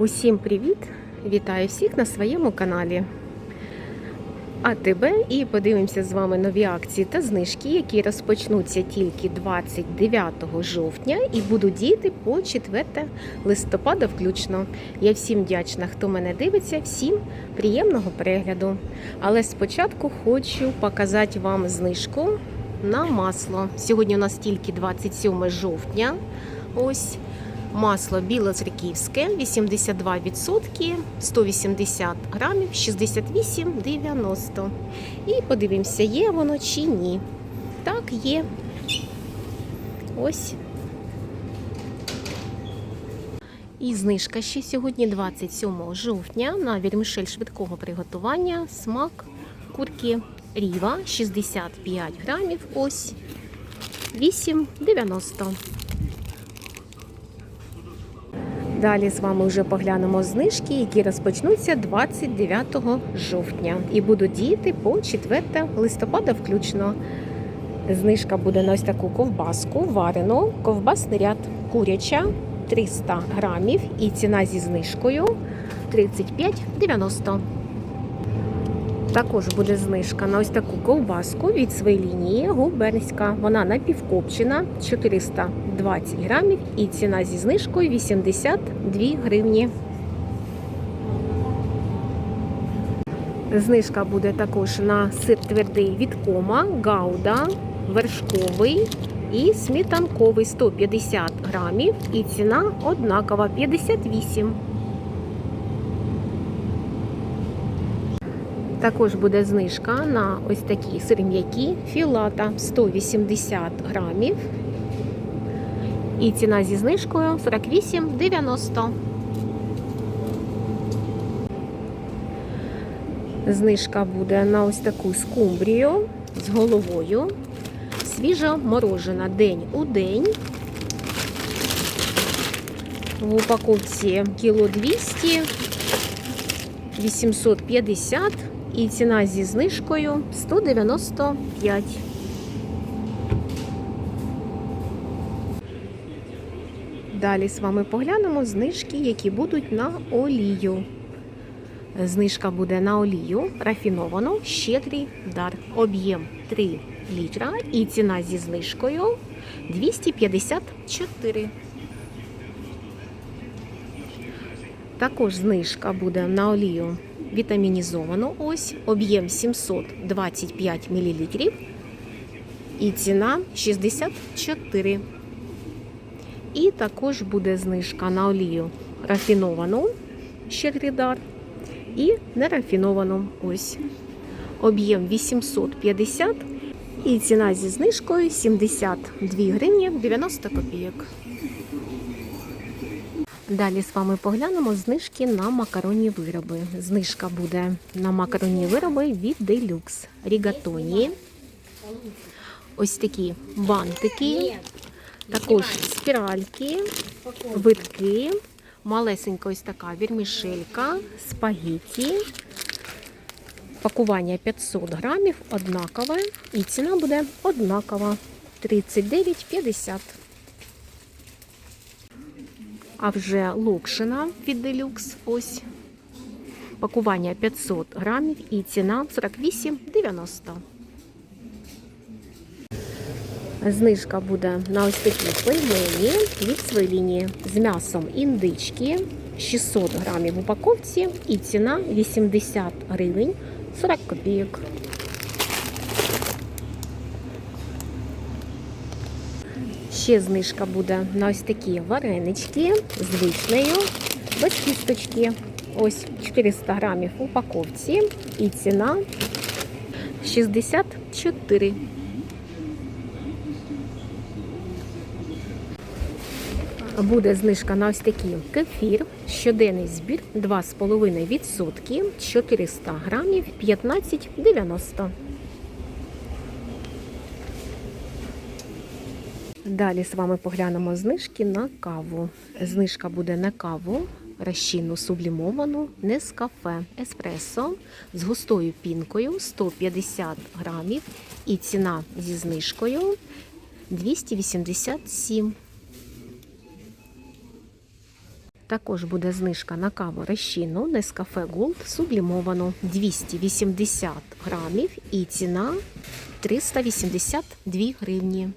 Усім привіт! Вітаю всіх на своєму каналі. А тебе і подивимося з вами нові акції та знижки, які розпочнуться тільки 29 жовтня і будуть діяти по 4 листопада включно. Я всім вдячна, хто мене дивиться, всім приємного перегляду. Але спочатку хочу показати вам знижку на масло. Сьогодні у нас тільки 27 жовтня. Ось Масло білоцерківське 82%, 180 грамів, 68,90. І подивимося, є воно чи ні. Так, є. Ось. І знижка ще сьогодні 27 жовтня на вірмішель швидкого приготування. Смак курки Ріва 65 грамів. Ось 8,90. Далі з вами вже поглянемо знижки, які розпочнуться 29 жовтня і будуть діяти по 4 листопада включно. Знижка буде на ось таку ковбаску, варену, ковбасний ряд куряча 300 грамів і ціна зі знижкою 35,90. Також буде знижка на ось таку ковбаску від своєї лінії губернська. Вона напівкопчена 420 грамів і ціна зі знижкою 82 гривні. Знижка буде також на сир твердий від кома, гауда, вершковий і сметанковий 150 грамів. І ціна однакова 58 Також буде знижка на ось такі сир м'які філата 180 грамів. І ціна зі знижкою 48,90. Знижка буде на ось таку скумбрію з головою. Свіжа морожена день у день. В упаковці кіло 200, 850 і ціна зі знижкою 195. Далі з вами поглянемо знижки, які будуть на олію. Знижка буде на олію рафіновану щедрий дар. Об'єм 3 літра і ціна зі знижкою 254. Також знижка буде на олію вітамінізовану ось, об'єм 725 мл і ціна 64. І також буде знижка на олію рафіновану щедридар і нерафіновану ось. Об'єм 850 і ціна зі знижкою 72 гривні 90 копійок. Далі з вами поглянемо знижки на макаронні вироби. Знижка буде на макаронні вироби від Deluxe. Рігатоні. Ось такі бантики, також спіральки, витки, малесенька ось така вірмішелька, спагетті. Пакування 500 грамів, однакове. І ціна буде однакова 39,50. А вже локшина від Deluxe ось. Пакування 500 грамів і ціна 48,90. Знижка буде на ось такі пельмені від своєї з м'ясом індички 600 грамів в упаковці і ціна 80 гривень 40 копійок. Ще знижка буде на ось такі варенички з вишнею, без кісточки. Ось 400 грамів в упаковці і ціна 64. Буде знижка на ось такий кефір, щоденний збір 2,5%, 400 грамів, 15,90. Далі з вами поглянемо знижки на каву. Знижка буде на каву розчинну сублімовану Нескафе Еспресо з густою пінкою 150 грамів і ціна зі знижкою 287. Також буде знижка на каву розчинну Нескафе Gold сублімовану 280 грамів і ціна 382 гривні.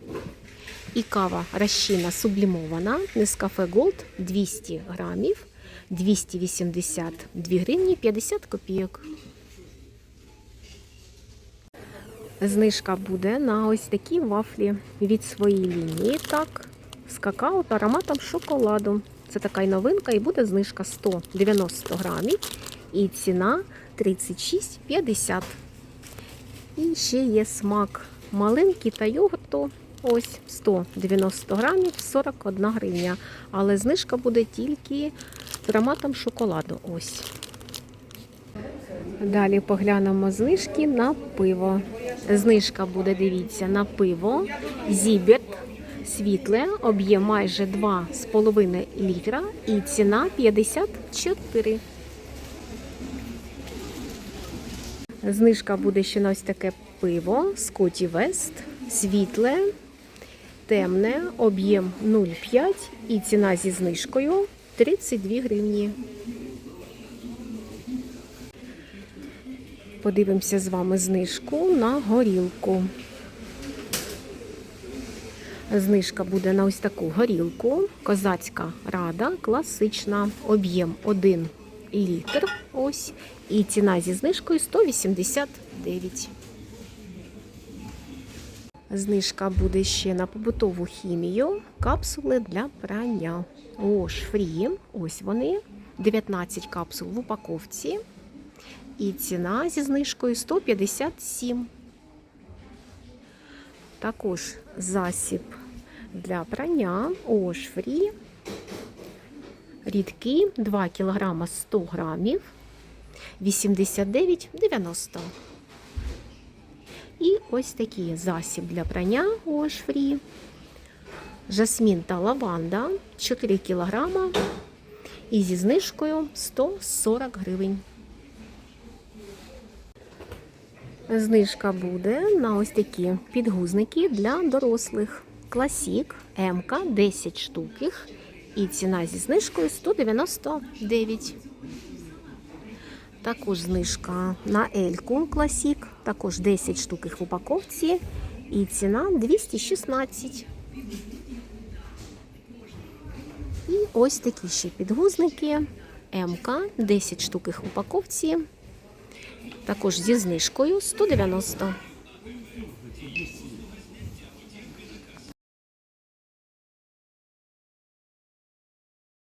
І кава розчинна сублімована Нескафе Gold 200 грамів 282 гривні 50 копійок. Знижка буде на ось такі вафлі від своєї лінії. Так, з какао та ароматом шоколаду. Це така й новинка, і буде знижка 190 грамів. І ціна 36,50. І ще є смак малинки та йогурту. Ось 190 грамів 41 гривня. Але знижка буде тільки ароматом шоколаду. Ось. Далі поглянемо знижки на пиво. Знижка буде, дивіться, на пиво Зіберт світле, об'єм майже 2,5 літра і ціна 54. Знижка буде ще на ось таке пиво Скотті Вест, світле, темне, об'єм 0,5 і ціна зі знижкою 32 гривні. Подивимося з вами знижку на горілку. Знижка буде на ось таку горілку. Козацька рада, класична, об'єм 1 літр. Ось. І ціна зі знижкою 189. Знижка буде ще на побутову хімію, капсули для прання. Wash Free. Ось вони. 19 капсул в упаковці. І ціна зі знижкою 157. Також засіб для прання Wash Free. Рідкі 2 кг 100 грамів 89,90. І ось такий засіб для прання Free. Жасмін та лаванда 4 кг і зі знижкою 140 гривень. Знижка буде на ось такі підгузники для дорослих. Класік МК 10 штук. І ціна зі знижкою 199. Також знижка на Ельку Класік. Також 10 штук в упаковці. І ціна 216. І ось такі ще підгузники. МК 10 штук в упаковці. Також зі знижкою 190.